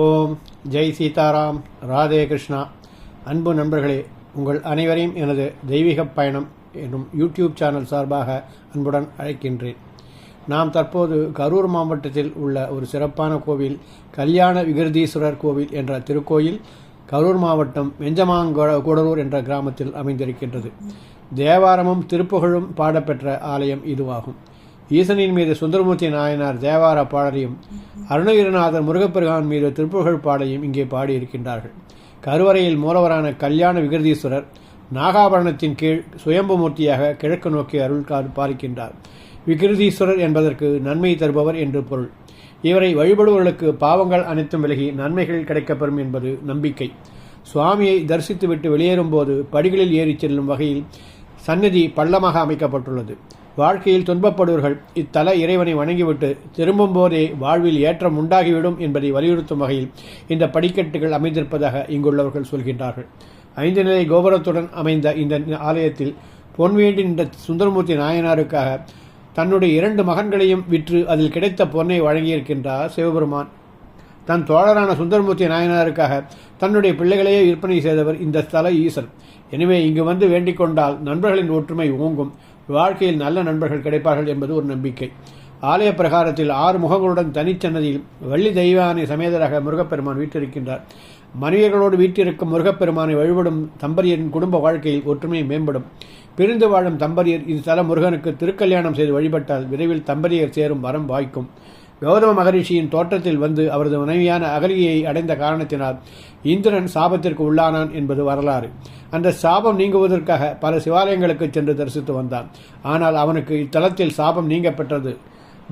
ஓம். ஜெய் சீதாராம். ராதே கிருஷ்ணா. அன்பு நண்பர்களே உங்கள் அனைவரையும் எனது தெய்வீக பயணம் என்னும் யூடியூப் சேனல் சார்பாக அன்புடன் அழைக்கின்றேன். நாம் தற்போது கரூர் மாவட்டத்தில் உள்ள ஒரு சிறப்பான கோவில் கல்யாண விகிருதீஸ்வரர் கோவில் என்ற திருக்கோயில் கரூர் மாவட்டம் வெஞ்சமாங்கூடலூர் என்ற கிராமத்தில் அமைந்திருக்கின்றது. தேவாரமும் திருப்புகழும் பாடப்பெற்ற ஆலயம் இதுவாகும். ஈசனின் மீது சுந்தரமூர்த்தி நாயனார் தேவார பாடலையும் அருணகிரிநாதர் முருகப்பெருகான் மீது திருப்புகழ் பாடலையும் இங்கே பாடியிருக்கின்றார்கள். கருவறையில் மூலவரான கல்யாண விகிருதீஸ்வரர் நாகாபரணத்தின் கீழ் சுயம்புமூர்த்தியாக கிழக்கு நோக்கி அருள் பாலிக்கின்றார் விகிருதீஸ்வரர் என்பதற்கு நன்மை தருபவர் என்று பொருள். இவரை வழிபடுவர்களுக்கு பாவங்கள் அனைத்தும் விலகி நன்மைகள் கிடைக்கப்பெறும் என்பது நம்பிக்கை. சுவாமியை தரிசித்துவிட்டு வெளியேறும்போது படிகளில் ஏறிச் செல்லும் வகையில் சந்நிதி பள்ளமாக அமைக்கப்பட்டுள்ளது. வாழ்க்கையில் துன்பப்படுவர்கள். இத்தல இறைவனை வணங்கிவிட்டு திரும்பும் போதே வாழ்வில் ஏற்றம் உண்டாகிவிடும் என்பதை வலியுறுத்தும் வகையில் இந்த படிக்கட்டுகள் அமைந்திருப்பதாக இங்குள்ளவர்கள் சொல்கின்றார்கள். ஐந்து நிலை கோபுரத்துடன் அமைந்த இந்த ஆலயத்தில் பொன்வேண்டி நின்ற சுந்தரமூர்த்தி நாயனாருக்காக தன்னுடைய இரண்டு மகன்களையும் விற்று அதில் கிடைத்த பொன்னை வழங்கியிருக்கின்றார் சிவபெருமான். தன் தோழரான சுந்தரமூர்த்தி நாயனாருக்காக தன்னுடைய பிள்ளைகளையே விற்பனை செய்தவர் இந்த ஸ்தல ஈசன். எனவே இங்கு வந்து வேண்டிக் கொண்டால் நண்பர்களின் ஒற்றுமை ஓங்கும். வாழ்க்கையில் நல்ல நண்பர்கள் கிடைப்பார்கள் என்பது ஒரு நம்பிக்கை. ஆலய பிரகாரத்தில் ஆறு முகங்களுடன் தனிச்சன்னதியில் வள்ளி தெய்வானை சமேதராக முருகப்பெருமான் வீட்டிருக்கின்றார் மனிதர்களோடு வீட்டிருக்கும் முருகப்பெருமானை வழிபடும் தம்பரியரின் குடும்ப வாழ்க்கையில் ஒற்றுமை மேம்படும். பிரிந்து வாழும் தம்பரியர் இது தல முருகனுக்கு திருக்கல்யாணம் செய்து வழிபட்டால் விரைவில் தம்பரியர் சேரும் வரம் வாய்க்கும். கௌதம மகரிஷியின் தோற்றத்தில் வந்து அவரது மனைவியான அகலியை அடைந்த காரணத்தினால் இந்திரன் சாபத்திற்கு உள்ளானான் என்பது வரலாறு. அந்த சாபம் நீங்குவதற்காக பல சிவாலயங்களுக்கு சென்று தரிசித்து வந்தான். ஆனால் அவனுக்கு இத்தலத்தில் சாபம் நீங்கப்பெற்றது.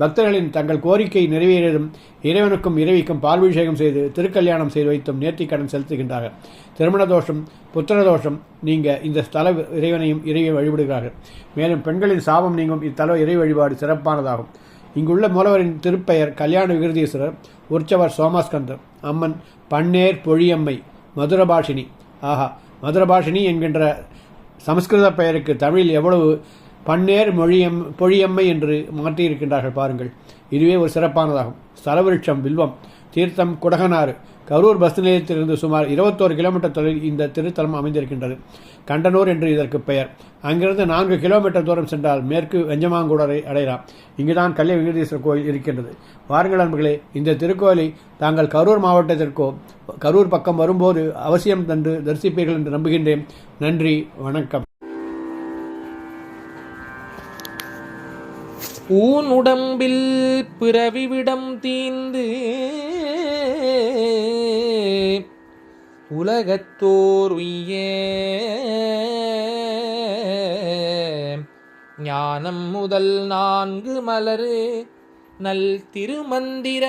பக்தர்களின் தங்கள் கோரிக்கை நிறைவேறும் இறைவனுக்கும் இறைவிக்கும் பால்பிஷேகம் செய்து திருக்கல்யாணம் செய்து வைத்தும் நேர்த்திக்கடன் செலுத்துகின்றார்கள். திருமண தோஷம் புத்திர தோஷம் நீங்க இந்த ஸ்தல இறைவனையும் இறைவை வழிபடுகிறார்கள். மேலும் பெண்களின் சாபம் நீங்கும் இத்தல இறை வழிபாடு சிறப்பானதாகும். இங்குள்ள மூலவரின் திருப்பெயர் கல்யாண விகிருதீஸ்வரர் உற்சவர் சோமாஸ்கந்தர் அம்மன் பன்னேர் பொழியம்மை மதுரபாஷினி. ஆஹா மதுரபாஷினி என்கின்ற சமஸ்கிருத பெயருக்கு தமிழில் எவ்வளவு பன்னேர் மொழியம் பொழியம்மை என்று மாற்றியிருக்கின்றார்கள் பாருங்கள். இதுவே ஒரு சிறப்பானதாகும். ஸ்தலவிருட்சம் வில்வம் தீர்த்தம் குடகனாறு கரூர் பஸ் நிலையத்திலிருந்து சுமார் இருபத்தோரு கிலோமீட்டர் தொலைவில் இந்த திருத்தலம் அமைந்திருக்கின்றது. கண்டனூர் என்று இதற்கு பெயர். அங்கிருந்து நான்கு கிலோமீட்டர் தூரம் சென்றால் மேற்கு வெஞ்சமாங்குடரை அடையலாம். இங்குதான் கல்ய வெங்கடேஸ்வரர் கோயில் இருக்கின்றது. வாருங்கள் நண்பர்களே இந்த திருக்கோயிலை தாங்கள் கரூர் மாவட்டத்திற்கோ கரூர் பக்கம் வரும்போது அவசியம் தந்து தரிசிப்பீர்கள் என்று நம்புகின்றேன். நன்றி வணக்கம். ஊன் உடம்பில் பிறவிவிடம் தீந்து உலகத்தோர் உய்ய ஞானம் முதல் நான்கு மலரு நல் திருமந்திரமாலே.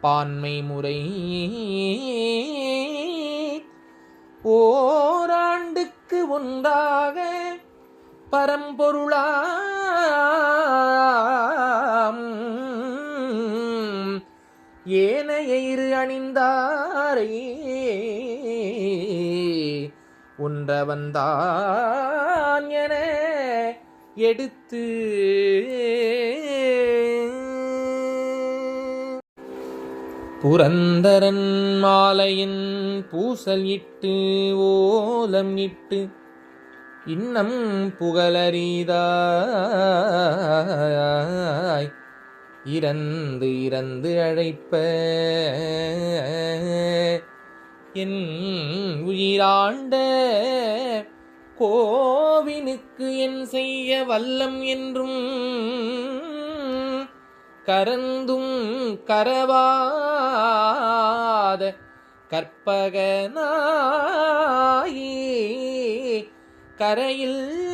பான்மை முறை. ஓராண்டு ஒன்றாக பரம்பொருளாம். ஏனைய இரு அணிந்தாரை ஒன்ற வந்தான் என எடுத்து புரந்தரன் மாலையின் பூசல் இட்டு ஓலம் இட்டு இன்னம் புகழறிதாய். இறந்து இறந்து அழைப்ப என் உயிராண்ட கோவினுக்கு என் செய்ய வல்லம் என்றும் கரந்தும் கரவாத கற்பகனாயி. கரையில்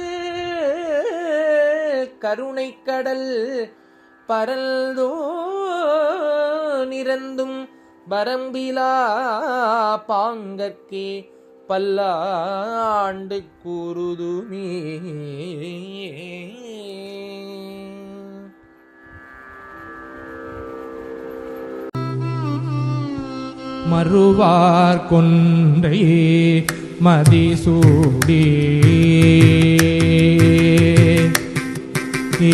கருணைக்கடல் பரல்தோ நிறந்தும் பரம்பிலா பாங்கற்கே பல்லாண்டு கூறுதுமே மறுவார் கொன்றை மதிசூடி. ஏ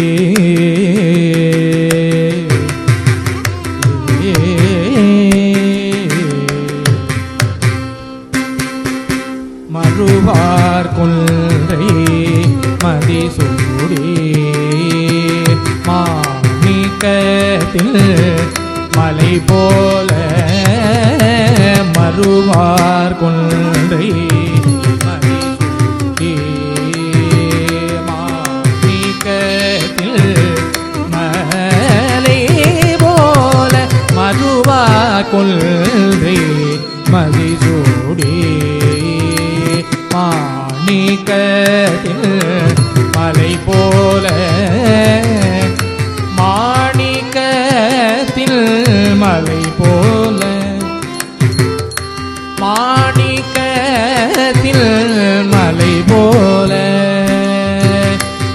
மறுவார் கொன்றை மதிசூடி. மாணிக்கத்தில் மலை போல மறுவார் கொன்றை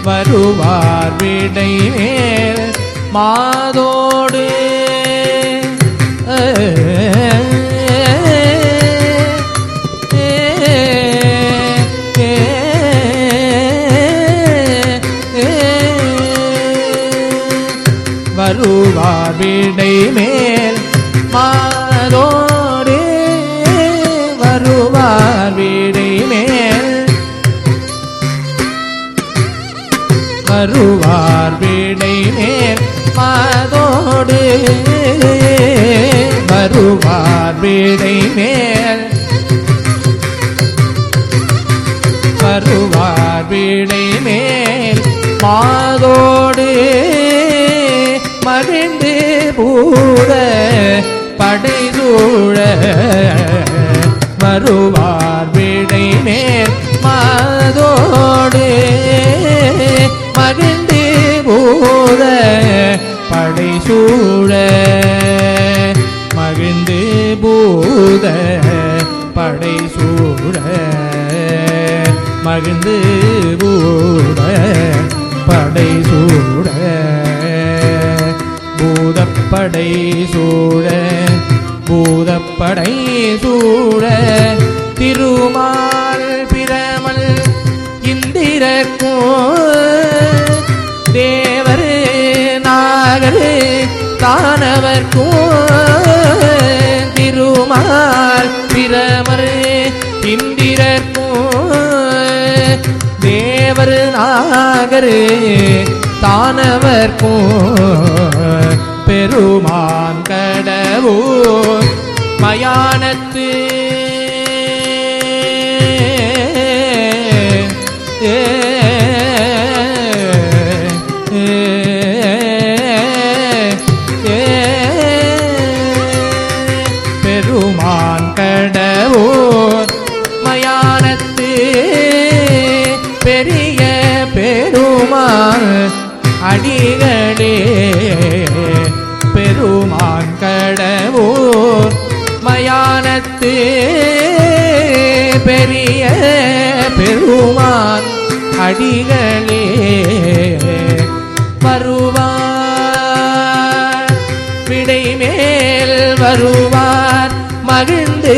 வருவார் விடை மேல் மாதோடு. வருவார் விடை மேல் மாதோடு. வருவார் வருவார் வீணை நேர் மாதோடு வருவார் வீணை மேல். வருவார் வீணை மேல் மாதோடு மறிந்து பூத படைதூழ வருவார் வீணை மேல் மாதோடு மகிழ்ந்து படை சூழ மகிழ்ந்து போத படை சூழ மகிழ்ந்து போ தேவர் நாகர் தானவர் பெருமான் கடவோ மயானத்து அடிகளே பெருமான் கடவோர் மயானத்து பெரிய பெருமான் அடிகளே வருவார். விடை மேல் வருவார் மகிழ்ந்து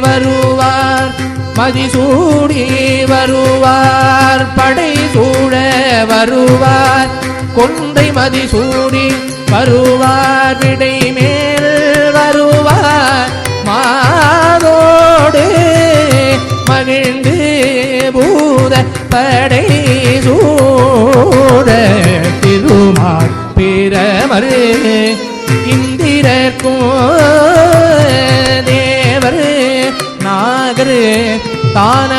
வருவார். மதிசூடி வருவார் படை சூழ வருவார். கொன்றை மதிசூடி வருவார் விடை மேல் வருவார். மாதோடு மகிழ்ந்து பூத படை சூட திருமால் பிரமரு இந்திரக்கும் தேவர் நாகரு தான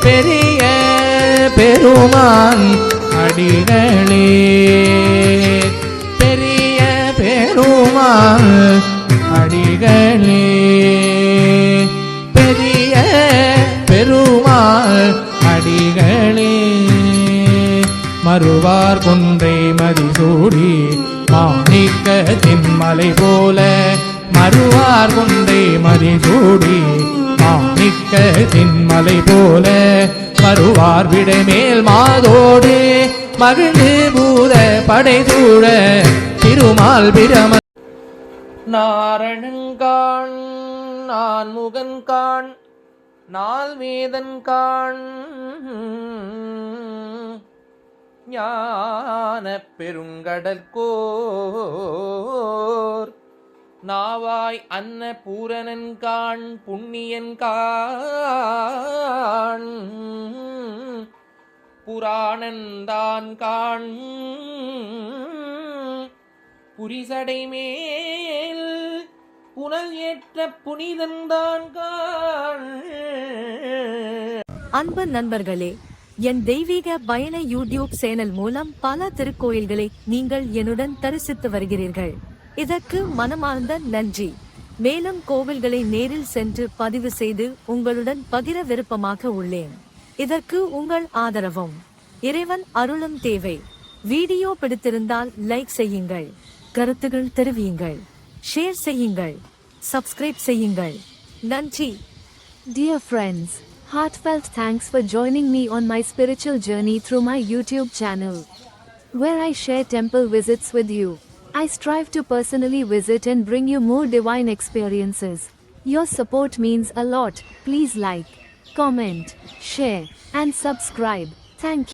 பெரிய பெருமான் அடிகளே. பெரிய பெருமான் அடிகளே. பெரிய பெருமாள் அடிகளே. மறுவார் குன்றை மதிசூடி மாணிக்க தின்மலை போல மறுவார் குன்றை மதிசூடி மாணிக்க தின்மலை போல வருவார் விடைமேல் மாதோடு மகிழ்ந்து பூத படைதூட திருமால் பிரம நாரணங்காண் நான் முகன்கான் நால் வேதன்கான் ஞான பெருங்கடற்கோர் நாவாய் அன்ன பூரணன் காண் புண்ணியன் காண். புராணந்தான் காண். புரிசடை மேல் புனல் ஏற்ற புனிதன்தான் காண். அன்பு நண்பர்களே என் தெய்வீக பயண யூடியூப் சேனல் மூலம் பல திருக்கோயில்களை நீங்கள் என்னுடன் தரிசித்து வருகிறீர்கள். இதற்கு மனமார்ந்த நன்றி. மேலும் கோவில்களை நேரில் சென்று பதிவு செய்து உங்களுடன் பகிர விருப்பமாக உள்ளேன். இதற்கு உங்கள் ஆதரவும். இறைவன் அருளும் தேவை. வீடியோ பிடித்திருந்தால் லைக் செய்யுங்கள். கருத்துகள் தெரிவியுங்கள். ஷேர் செய்யுங்கள். சப்ஸ்கிரைப் செய்யுங்கள். நன்றி. Dear friends heartfelt thanks for joining me on my spiritual journey through my YouTube channel, where I share temple visits with you. I strive to personally visit and bring you more divine experiences. Your support means a lot. Please like, comment, share, and subscribe. Thank you.